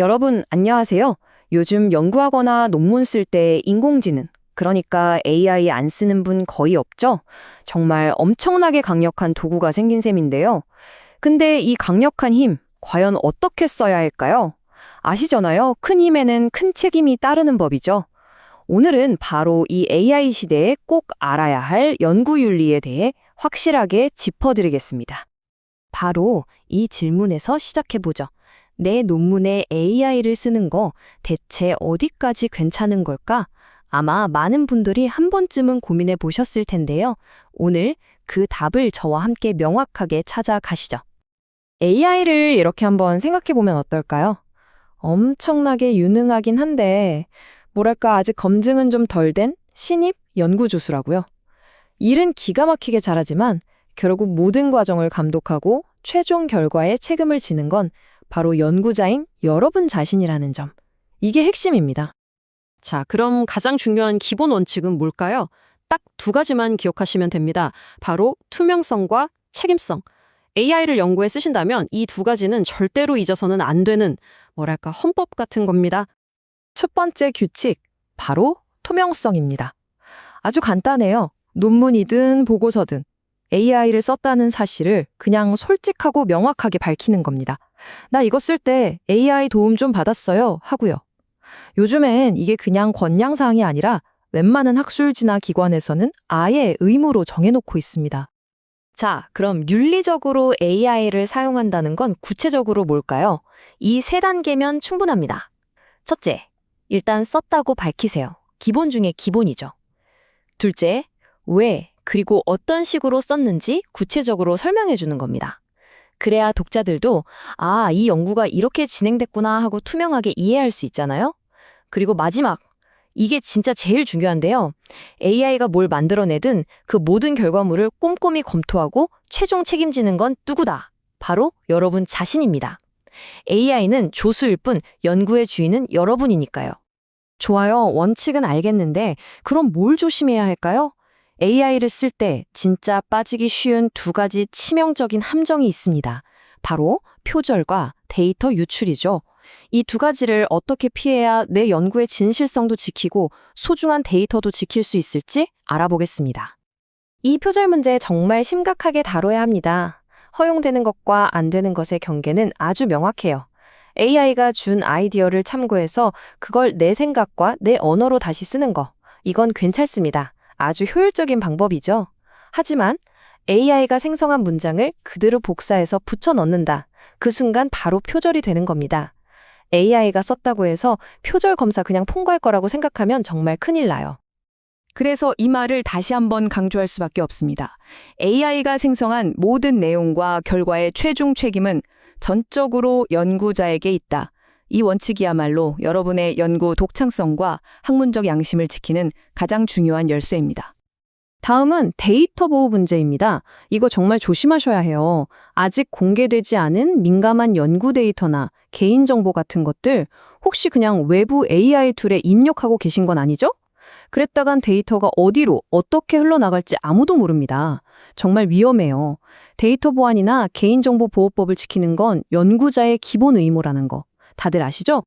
여러분, 안녕하세요. 요즘 연구하거나 논문 쓸 때 인공지능, 그러니까 AI 안 쓰는 분 거의 없죠? 정말 엄청나게 강력한 도구가 생긴 셈인데요. 근데 이 강력한 힘, 과연 어떻게 써야 할까요? 아시잖아요. 큰 힘에는 큰 책임이 따르는 법이죠. 오늘은 바로 이 AI 시대에 꼭 알아야 할 연구 윤리에 대해 확실하게 짚어드리겠습니다. 바로 이 질문에서 시작해보죠. 내 논문에 AI를 쓰는 거 대체 어디까지 괜찮은 걸까? 아마 많은 분들이 한 번쯤은 고민해 보셨을 텐데요. 오늘 그 답을 저와 함께 명확하게 찾아가시죠. AI를 이렇게 한번 생각해 보면 어떨까요? 엄청나게 유능하긴 한데, 뭐랄까, 아직 검증은 좀 덜 된 신입 연구조수라고요. 일은 기가 막히게 잘하지만, 결국 모든 과정을 감독하고 최종 결과에 책임을 지는 건 바로 연구자인 여러분 자신이라는 점. 이게 핵심입니다. 자, 그럼 가장 중요한 기본 원칙은 뭘까요? 딱 두 가지만 기억하시면 됩니다. 바로 투명성과 책임성. AI를 연구에 쓰신다면 이 두 가지는 절대로 잊어서는 안 되는 뭐랄까 헌법 같은 겁니다. 첫 번째 규칙, 바로 투명성입니다. 아주 간단해요. 논문이든 보고서든 AI를 썼다는 사실을 그냥 솔직하고 명확하게 밝히는 겁니다. 나 이거 쓸 때 AI 도움 좀 받았어요 하고요. 요즘엔 이게 그냥 권양사항이 아니라 웬만한 학술지나 기관에서는 아예 의무로 정해놓고 있습니다. 자, 그럼 윤리적으로 AI를 사용한다는 건 구체적으로 뭘까요? 이 세 단계면 충분합니다. 첫째, 일단 썼다고 밝히세요. 기본 중에 기본이죠. 둘째, 왜, 그리고 어떤 식으로 썼는지 구체적으로 설명해 주는 겁니다. 그래야 독자들도 아, 이 연구가 이렇게 진행됐구나 하고 투명하게 이해할 수 있잖아요. 그리고 마지막, 이게 진짜 제일 중요한데요. AI가 뭘 만들어내든 그 모든 결과물을 꼼꼼히 검토하고 최종 책임지는 건 누구다? 바로 여러분 자신입니다. AI는 조수일 뿐 연구의 주인은 여러분이니까요. 좋아요. 원칙은 알겠는데 그럼 뭘 조심해야 할까요? AI를 쓸 때 진짜 빠지기 쉬운 두 가지 치명적인 함정이 있습니다. 바로 표절과 데이터 유출이죠. 이 두 가지를 어떻게 피해야 내 연구의 진실성도 지키고 소중한 데이터도 지킬 수 있을지 알아보겠습니다. 이 표절 문제 정말 심각하게 다뤄야 합니다. 허용되는 것과 안 되는 것의 경계는 아주 명확해요. AI가 준 아이디어를 참고해서 그걸 내 생각과 내 언어로 다시 쓰는 거. 이건 괜찮습니다. 아주 효율적인 방법이죠. 하지만 AI가 생성한 문장을 그대로 복사해서 붙여 넣는다. 그 순간 바로 표절이 되는 겁니다. AI가 썼다고 해서 표절 검사 그냥 통과할 거라고 생각하면 정말 큰일 나요. 그래서 이 말을 다시 한번 강조할 수밖에 없습니다. AI가 생성한 모든 내용과 결과의 최종 책임은 전적으로 연구자에게 있다. 이 원칙이야말로 여러분의 연구 독창성과 학문적 양심을 지키는 가장 중요한 열쇠입니다. 다음은 데이터 보호 문제입니다. 이거 정말 조심하셔야 해요. 아직 공개되지 않은 민감한 연구 데이터나 개인정보 같은 것들 혹시 그냥 외부 AI 툴에 입력하고 계신 건 아니죠? 그랬다간 데이터가 어디로 어떻게 흘러나갈지 아무도 모릅니다. 정말 위험해요. 데이터 보안이나 개인정보 보호법을 지키는 건 연구자의 기본 의무라는 거 다들 아시죠?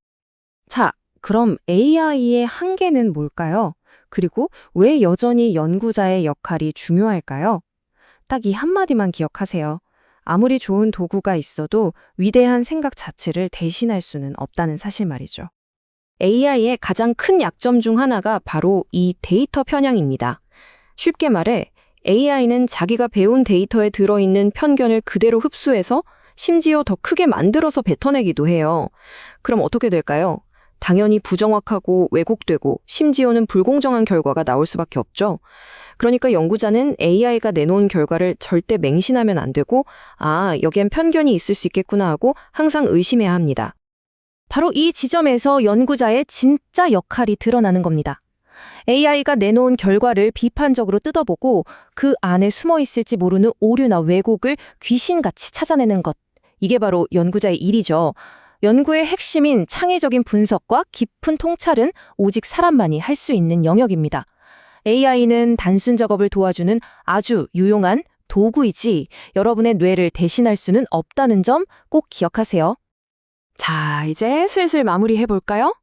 자, 그럼 AI의 한계는 뭘까요? 그리고 왜 여전히 연구자의 역할이 중요할까요? 딱 이 한마디만 기억하세요. 아무리 좋은 도구가 있어도 위대한 생각 자체를 대신할 수는 없다는 사실 말이죠. AI의 가장 큰 약점 중 하나가 바로 이 데이터 편향입니다. 쉽게 말해 AI는 자기가 배운 데이터에 들어있는 편견을 그대로 흡수해서 심지어 더 크게 만들어서 뱉어내기도 해요. 그럼 어떻게 될까요? 당연히 부정확하고 왜곡되고 심지어는 불공정한 결과가 나올 수밖에 없죠. 그러니까 연구자는 AI가 내놓은 결과를 절대 맹신하면 안 되고, 아, 여기엔 편견이 있을 수 있겠구나 하고 항상 의심해야 합니다. 바로 이 지점에서 연구자의 진짜 역할이 드러나는 겁니다. AI가 내놓은 결과를 비판적으로 뜯어보고 그 안에 숨어 있을지 모르는 오류나 왜곡을 귀신같이 찾아내는 것. 이게 바로 연구자의 일이죠. 연구의 핵심인 창의적인 분석과 깊은 통찰은 오직 사람만이 할 수 있는 영역입니다. AI는 단순 작업을 도와주는 아주 유용한 도구이지 여러분의 뇌를 대신할 수는 없다는 점 꼭 기억하세요. 자, 이제 슬슬 마무리해 볼까요?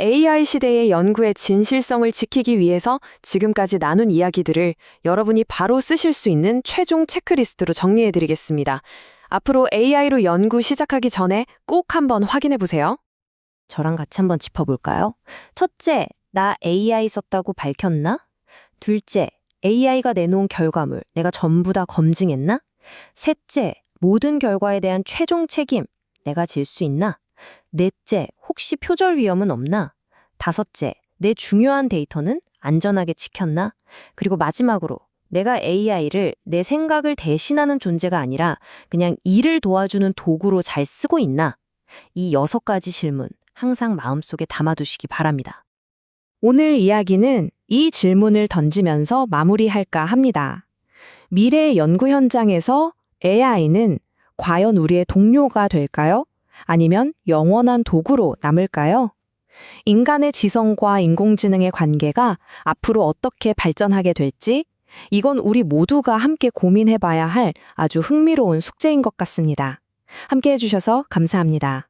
AI 시대의 연구의 진실성을 지키기 위해서 지금까지 나눈 이야기들을 여러분이 바로 쓰실 수 있는 최종 체크리스트로 정리해 드리겠습니다. 앞으로 AI로 연구 시작하기 전에 꼭 한번 확인해 보세요. 저랑 같이 한번 짚어볼까요? 첫째, 나 AI 썼다고 밝혔나? 둘째, AI가 내놓은 결과물 내가 전부 다 검증했나? 셋째, 모든 결과에 대한 최종 책임 내가 질 수 있나? 넷째, 혹시 표절 위험은 없나? 다섯째, 내 중요한 데이터는 안전하게 지켰나? 그리고 마지막으로 내가 AI를 내 생각을 대신하는 존재가 아니라 그냥 일을 도와주는 도구로 잘 쓰고 있나? 이 여섯 가지 질문 항상 마음속에 담아두시기 바랍니다. 오늘 이야기는 이 질문을 던지면서 마무리할까 합니다. 미래 연구 현장에서 AI는 과연 우리의 동료가 될까요? 아니면 영원한 도구로 남을까요? 인간의 지성과 인공지능의 관계가 앞으로 어떻게 발전하게 될지 이건 우리 모두가 함께 고민해 봐야 할 아주 흥미로운 숙제인 것 같습니다. 함께 해주셔서 감사합니다.